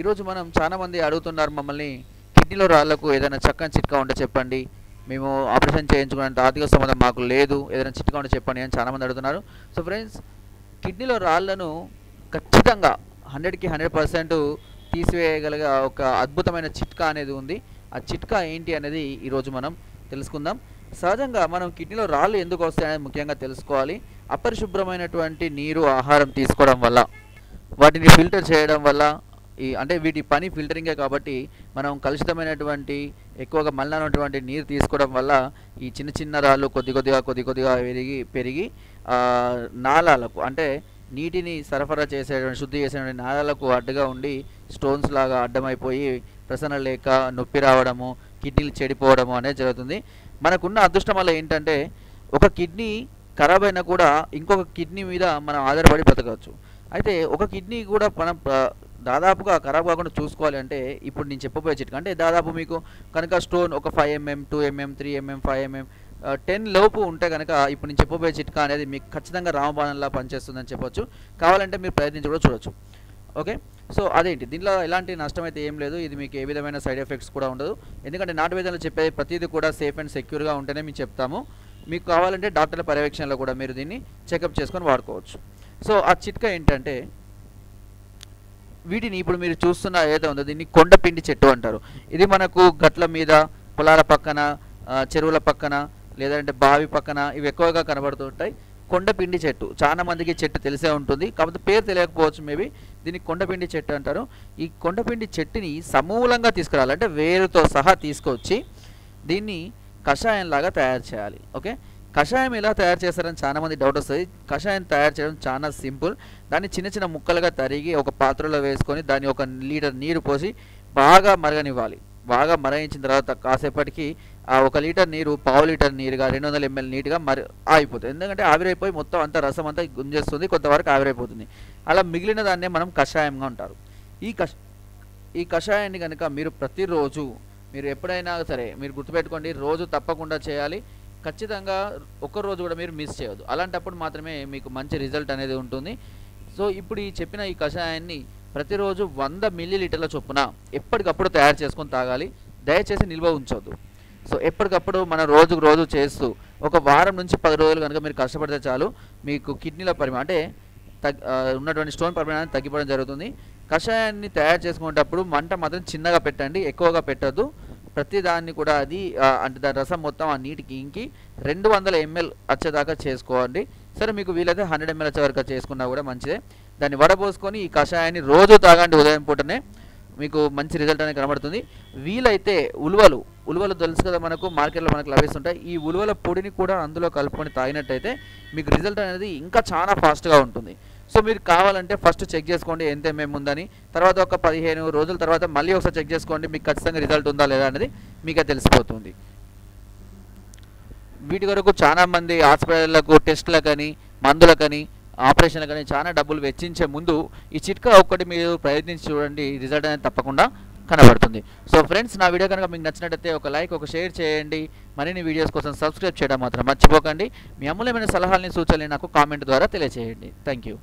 ఈరోజు మనం చాలామంది అడుగుతున్నారు మమ్మల్ని కిడ్నీలో రాళ్ళకు ఏదైనా చక్కని చిట్కా ఉంటే చెప్పండి. మేము ఆపరేషన్ చేయించుకున్నంత ఆర్థిక సంబంధం మాకు లేదు ఏదైనా చిట్కా ఉంటే చెప్పండి అని చాలామంది అడుగుతున్నారు. సో ఫ్రెండ్స్ కిడ్నీలో రాళ్ళను ఖచ్చితంగా హండ్రెడ్కి హండ్రెడ్ పర్సెంట్ తీసివేయగలిగే ఒక అద్భుతమైన చిట్కా అనేది ఉంది. ఆ చిట్కా ఏంటి అనేది ఈరోజు మనం తెలుసుకుందాం. సహజంగా మనం కిడ్నీలో రాళ్ళు ఎందుకు వస్తాయనేది ముఖ్యంగా తెలుసుకోవాలి. అపరిశుభ్రమైనటువంటి నీరు ఆహారం తీసుకోవడం వల్ల వాటిని ఫిల్టర్ చేయడం వల్ల ఈ అంటే వీటి పని ఫిల్టరింగే కాబట్టి మనం కలుషితమైనటువంటి ఎక్కువగా మలినటువంటి నీరు తీసుకోవడం వల్ల ఈ చిన్న చిన్న రాళ్ళు కొద్ది కొద్దిగా కొద్ది కొద్దిగా పెరిగి పెరిగి నాళాలకు అంటే నీటిని సరఫరా చేసేటువంటి శుద్ధి చేసేటువంటి నాళాలకు అడ్డుగా ఉండి స్టోన్స్ లాగా అడ్డమైపోయి ప్రసరణ లేక నొప్పి రావడము కిడ్నీలు చెడిపోవడము అనేది జరుగుతుంది. మనకున్న అదృష్టం వల్ల ఏంటంటే ఒక కిడ్నీ ఖరాబ్ అయినా కూడా ఇంకొక కిడ్నీ మీద మనం ఆధారపడి బ్రతకవచ్చు. అయితే ఒక కిడ్నీ కూడా మనం దాదాపుగా ఖరాబ్ కాకుండా చూసుకోవాలి అంటే ఇప్పుడు నేను చెప్పబోయే చిట్కా. అంటే దాదాపు మీకు కనుక స్టోన్ ఒక five mm two mm three mm five mm ten లోపు ఉంటే కనుక ఇప్పుడు నేను చెప్పబోయే చిట్కా అనేది మీకు ఖచ్చితంగా రామబాణంలా పనిచేస్తుందని చెప్పొచ్చు. కావాలంటే మీరు ప్రయత్నించి కూడా చూడొచ్చు. ఓకే? సో అదేంటి? దీనిలో ఎలాంటి నష్టం అయితే ఏం లేదు. ఇది మీకు ఏ విధమైన సైడ్ ఎఫెక్ట్స్ కూడా ఉండదు. ఎందుకంటే నాటు వేదనలో చెప్పే ప్రతిదీ కూడా సేఫ్ అండ్ సెక్యూర్గా ఉంటేనే మేము చెప్తాము. మీకు కావాలంటే డాక్టర్ల పర్యవేక్షణలో కూడా మీరు దీన్ని చెకప్ చేసుకొని వాడుకోవచ్చు. సో ఆ చిట్కా ఏంటంటే వీటిని ఇప్పుడు మీరు చూస్తున్న ఏదో ఉందో దీన్ని కొండపిండి చెట్టు అంటారు. ఇది మనకు గట్ల మీద పొలాల పక్కన చెరువుల పక్కన లేదంటే బావి పక్కన ఇవి ఎక్కువగా కనబడుతుంటాయి కొండపిండి చెట్టు. చాలా మందికి చెట్టు తెలిసే ఉంటుంది. కాకపోతే పేరు తెలియకపోవచ్చు మేబీ. దీన్ని కొండపిండి చెట్టు అంటారు. ఈ కొండపిండి చెట్టుని సమూలంగా తీసుకురావాలి. అంటే వేరుతో సహా తీసుకొచ్చి దీన్ని కషాయంలాగా తయారు చేయాలి. ఓకే? కషాయం ఎలా తయారు చేస్తారని చాలా మంది డౌట్ వస్తుంది. కషాయం తయారు చేయడం చాలా సింపుల్ దాన్ని చిన్న చిన్న ముక్కలుగా తరిగి ఒక పాత్రలో వేసుకొని దాన్ని ఒక లీటర్ నీరు పోసి బాగా మరగనివ్వాలి. బాగా మరగించిన తర్వాత కాసేపటికి ఆ ఒక లీటర్ నీరు పావు లీటర్ నీరుగా రెండు వందల ఎంఎల్ నీట్గా మరి ఆగిపోతుంది. ఎందుకంటే ఆవిరైపోయి మొత్తం అంతా రసం అంతా గుంజేస్తుంది కొంతవరకు ఆవిరైపోతుంది. అలా మిగిలిన దాన్నే మనం కషాయంగా ఉంటారు ఈ కష ఈ కషాయాన్ని కనుక మీరు ప్రతిరోజు మీరు ఎప్పుడైనా సరే మీరు గుర్తుపెట్టుకోండి రోజు తప్పకుండా చేయాలి. ఖచ్చితంగా ఒక్కరోజు కూడా మీరు మిస్ చేయొద్దు. అలాంటప్పుడు మాత్రమే మీకు మంచి రిజల్ట్ అనేది ఉంటుంది. సో ఇప్పుడు ఈ చెప్పిన ఈ కషాయాన్ని ప్రతిరోజు వంద మిల్లీ లీటర్ల చొప్పున ఎప్పటికప్పుడు తయారు చేసుకొని తాగాలి. దయచేసి నిల్వ ఉంచొద్దు. సో ఎప్పటికప్పుడు మనం రోజుకు రోజు చేస్తూ ఒక వారం నుంచి పది రోజులు కనుక మీరు కష్టపడితే చాలు మీకు కిడ్నీల పరిమాణం అంటే తగ్ ఉన్నటువంటి స్టోన్ పరిమాణాన్ని తగ్గిపోవడం జరుగుతుంది. కషాయాన్ని తయారు చేసుకునేటప్పుడు మంట మాత్రం చిన్నగా పెట్టండి ఎక్కువగా పెట్టద్దు. ప్రతి దాన్ని కూడా అది అంటే దాని రసం మొత్తం ఆ నీటికి ఇంకి రెండు వందల ఎంఎల్ వచ్చేదాకా చేసుకోండి. సరే మీకు వీలైతే హండ్రెడ్ ఎంఎల్ వచ్చే వరకు చేసుకున్నా కూడా మంచిదే. దాన్ని వడపోసుకొని ఈ కషాయాన్ని రోజు తాగండి ఉదయం పూటనే. మీకు మంచి రిజల్ట్ అనేది కనబడుతుంది. వీలైతే ఉలువలు ఉలువలు తెలుసు కదా మనకు మార్కెట్లో మనకు లభిస్తుంటాయి. ఈ ఉలువల పొడిని కూడా అందులో కలుపుకొని తాగినట్టయితే మీకు రిజల్ట్ అనేది ఇంకా చాలా ఫాస్ట్గా ఉంటుంది. సో మీరు కావాలంటే ఫస్ట్ చెక్ చేసుకోండి ఎంత ఎంఎం ఉందని తర్వాత ఒక పదిహేను రోజుల తర్వాత మళ్ళీ ఒకసారి చెక్ చేసుకోండి మీకు ఖచ్చితంగా రిజల్ట్ ఉందా లేదా అనేది మీకే తెలిసిపోతుంది. వీటి వరకు చాలామంది హాస్పిటళ్ళకు టెస్టులకని మందులకని ఆపరేషన్లకని చాలా డబ్బులు వెచ్చించే ముందు ఈ చిట్కా ఒక్కటి మీరు ప్రయత్నించి చూడండి రిజల్ట్ అనేది తప్పకుండా కనబడుతుంది. సో ఫ్రెండ్స్ నా వీడియో కనుక మీకు నచ్చినట్టయితే ఒక లైక్ ఒక షేర్ చేయండి. మరిన్ని వీడియోస్ కోసం సబ్స్క్రైబ్ చేయడం మాత్రం మర్చిపోకండి. మీ అమూల్యమైన సలహాలని సూచనలు నాకు కామెంట్ ద్వారా తెలియజేయండి థ్యాంక్ యూ